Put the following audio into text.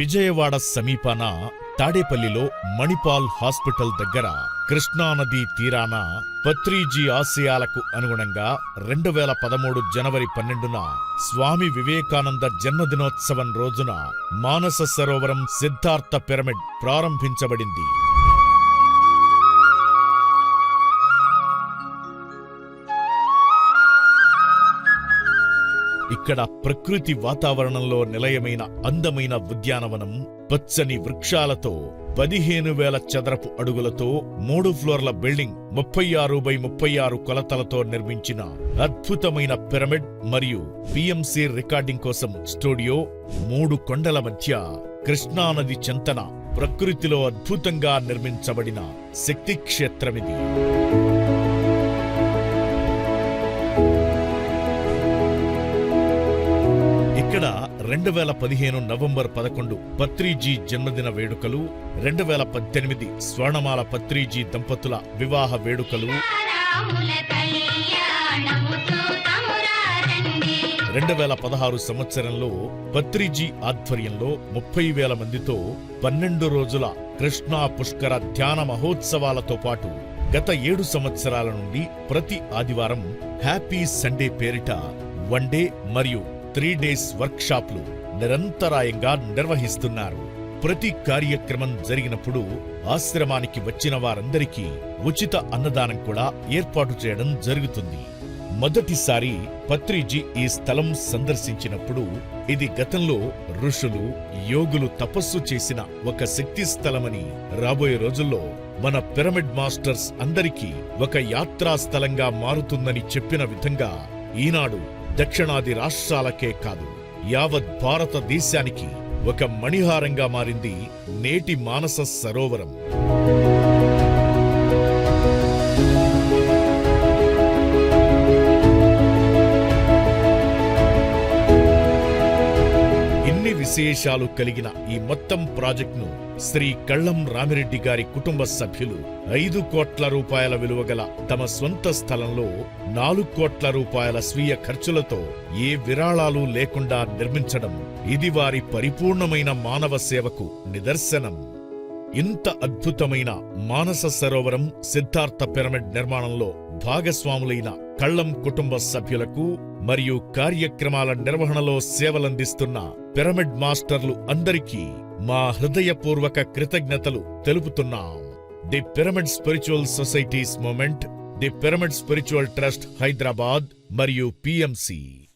విజయవాడ సమీపాన తాడేపల్లిలో మణిపాల్ హాస్పిటల్ దగ్గర కృష్ణానదీ తీరాన పత్రిజీ ఆశయాలకు అనుగుణంగా రెండు వేల పదమూడు జనవరి పన్నెండున స్వామి వివేకానంద జన్మదినోత్సవం రోజున మానస సరోవరం సిద్ధార్థ పిరమిడ్ ప్రారంభించబడింది. ఇక్కడ ప్రకృతి వాతావరణంలో నిలయమైన అందమైన ఉద్యానవనం పచ్చని వృక్షాలతో పదిహేను వేల చదరపు అడుగులతో మూడు ఫ్లోర్ల బిల్డింగ్ ముప్పై ఆరు బై ముప్పై ఆరు కొలతలతో నిర్మించిన అద్భుతమైన పిరమిడ్ మరియు పిఎంసి రికార్డింగ్ కోసం స్టూడియో మూడు కొండల మధ్య కృష్ణానది చెంతన ప్రకృతిలో అద్భుతంగా నిర్మించబడిన శక్తి క్షేత్రమిది రెండు వేల పదిహేను నవంబర్ పదకొండు పత్రిజీ జన్మదిన వేడుకలు రెండు వేల పద్దెనిమిది స్వర్ణమాల పత్రిజీ దంపతుల వివాహ వేడుకలు రెండు వేల పదహారు సంవత్సరంలో పత్రిజీ ఆధ్వర్యంలో ముప్పై వేల మందితో పన్నెండు రోజుల కృష్ణా పుష్కర ధ్యాన మహోత్సవాలతో పాటు గత ఏడు సంవత్సరాల నుండి ప్రతి ఆదివారం హ్యాపీ సండే పేరిట వన్ డే మరియు త్రీ డేస్ వర్క్షాప్లు నిరంతరాయంగా నిర్వహిస్తున్నారు. ప్రతి కార్యక్రమం జరిగినప్పుడు ఆశ్రమానికి వచ్చిన వారందరికీ ఉచిత అన్నదానం కూడా ఏర్పాటు చేయడం జరుగుతుంది. మొదటిసారి పత్రిజీ ఈ స్థలం సందర్శించినప్పుడు ఇది గతంలో ఋషులు యోగులు తపస్సు చేసిన ఒక శక్తి స్థలమని రాబోయే రోజుల్లో మన పిరమిడ్ మాస్టర్స్ అందరికీ ఒక యాత్రా స్థలంగా మారుతుందని చెప్పిన విధంగా ఈనాడు దక్షిణాది రాష్ట్రాలకే కాదు యావత్ భారతదేశానికి ఒక మణిహారంగా మారింది నేటి మానస సరోవరం. విశేషాలు కలిగిన ఈ మొత్తం ప్రాజెక్టును శ్రీ కళ్ళం రామిరెడ్డి గారి కుటుంబ సభ్యులు ఐదు కోట్ల రూపాయల విలువ గల తమ స్వంత స్థలంలో నాలుగు కోట్ల రూపాయల స్వీయ ఖర్చులతో ఏ విరాళాలు లేకుండా నిర్మించడం ఇది వారి పరిపూర్ణమైన మానవ సేవకు నిదర్శనం. ఇంత అద్భుతమైన మానస సరోవరం సిద్ధార్థ పిరమిడ్ నిర్మాణంలో భాగస్వాములైన కళ్ళం కుటుంబ సభ్యులకు మరియు కార్యక్రమాల నిర్వహణలో సేవలందిస్తున్న పిరమిడ్ మాస్టర్లు అందరికీ మా హృదయపూర్వక కృతజ్ఞతలు తెలుపుతున్నాం. The Pyramid Spiritual Societies Movement the Pyramid Spiritual Trust Hyderabad మరియు పిఎంసి.